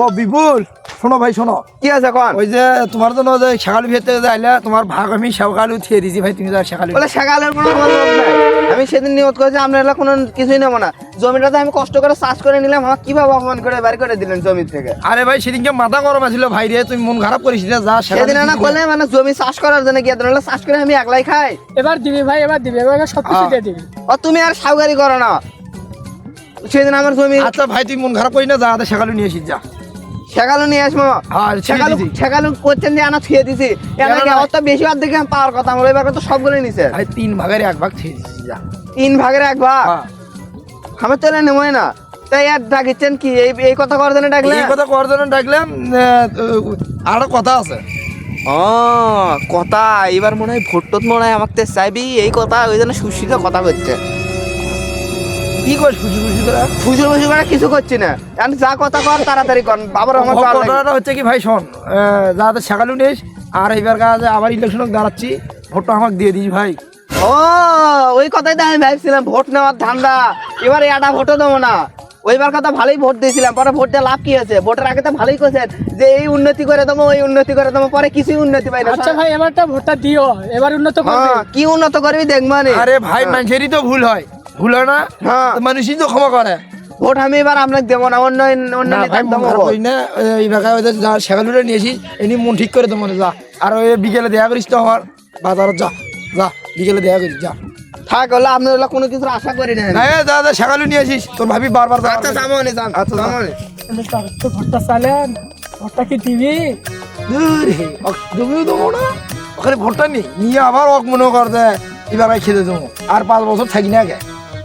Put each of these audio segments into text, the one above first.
ও বিপুল শোনো ভাই শোনো। কি আছে কন? ওই যে তোমার জন্য যে শেখালু ভিতরে যে আইলা তোমার ভাগ আমি শেখালু থিয়ে দিছি ভাই তুমি তো আর শেখালু বলে সকালের কোনো নাই। আমি সেদিন নিয়ত করেছি আমরা কোনো কিছুই নেব না। জমিটাতে আমি কষ্ট করে চাষ করে নিলাম আমার কীভাবে অপমান করে বের করে দিলেন জমি থেকে? আরে ভাই সেদিনকে মাথা গরম আছিল ভাই রে তুমি মন খারাপ করিস না যা সেদিন না করলে মানে জমি চাষ করার জন্য গিয়ে দিলে চাষ করে আমি একলাই খাই? এবার দিবি ভাই এবার দিবি এবার সব কিছু। দিয়ে দিবি। ও তুমি আর সাউগারি করো না। সেদিন আমার জমি আচ্ছা ভাই তুই মন খারাপ করিস না যা হাতে শেখালু নিয়ে এসিস যা। শেখালু নিয়ে আসব। হ্যাঁ, ছেড়ে শেখালু করছেন যে আনা ছুঁয়ে দিছি। এনাকে অত বেশি বার দিকে পাওয়ার কথা আমার এবার তো সবগুলো নিছে। ভাই তিন ভাগের এক ভাগ থিয়ে দিছি তিন ভাগের এক ভাগ? হ্যাঁ। আমি তো এলে নেবই না। তাই আর ডাকিচ্ছেন কি? এই এই কথা করার জন্য ডাকলে এই কথা করার জন্য ডাকলাম আর কথা আছে। ও কথা। এবার মনে হয় ভোট টোট মনে হয় আমাকে চাইবি এই কথা ওই জন্য সুশীল কথা করছে কি করিস খুশি খুশি করে ফুসুর ফুসুর করে কিছু করছি না। আমি যা কথা কর তাড়াতাড়ি কর। বাবার আমার ভালো হচ্ছে কি ভাই শোন যাতে শেখালু নিস আর এইবার কাজে আবার ইলেকশন দাঁড়াচ্ছি ভোটটা আমাকে দিয়ে দিস ভাই। ও ওই কথাই তো আমি ভাবছিলাম ভোট নেওয়ার ধান্দা। এবার এটা ভোটও দেবো না। ওইবার কথা ভালোই ভোট দিয়েছিলাম পরে ভোট দিয়ে লাভ কি হয়েছে? ভোটের আগে তো ভালোই করেছেন যে এই উন্নতি করে দেবো ওই উন্নতি করে দেবো পরে কিছুই উন্নতি পাই না। আচ্ছা ভাই এবারটা ভোটটা দিও এবার উন্নত করবে। হ্যাঁ, কি উন্নত করবি দেখব নে। আরে ভাই মানুষেরই তো ভুল হয়। ভুল না? হ্যাঁ। মানুষই তো ক্ষমা করে। ভোট আমি এবার আপনাকে দেবো না অন্য অন্য না এই ভাগায় ওদের যা শেখালুটা নিয়েছিস এনি মন ঠিক করে দেবো না যা। আর ওই বিকেলে দেখা করিস তো আমার বাজারত যা যা বিকেলে দেখা করিস যা। থাক হলে আপনি ওগুলো কোনো কিছুর আশা করি না না এ যা যা শেখালু নিয়ে আসিস তোর ভাবি বারবার যা আচ্ছা যাব নে, যান আচ্ছা, যাব নে। ভোটটা চালেন। ভোটটা কি জমিও দেবো না। ওখানে ভোটটা নি নিয়ে আবার ওক মনে কর যে এবার খেতে দেবো। আর পাঁচ বছর থাকি না গে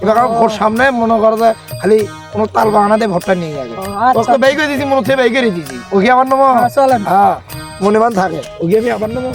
এবার আমার সামনে মনে করো যে খালি কোনো তাল বাগানাতে ভোটটা নিয়ে যাবে ও, বাইক বেই করে দিছি মনে হচ্ছে বেই করে দিছি। ওকে আমার নাম। হ্যাঁ, চলেন। হ্যাঁ মনে মান থাকে। ওকে আমি আবার নেব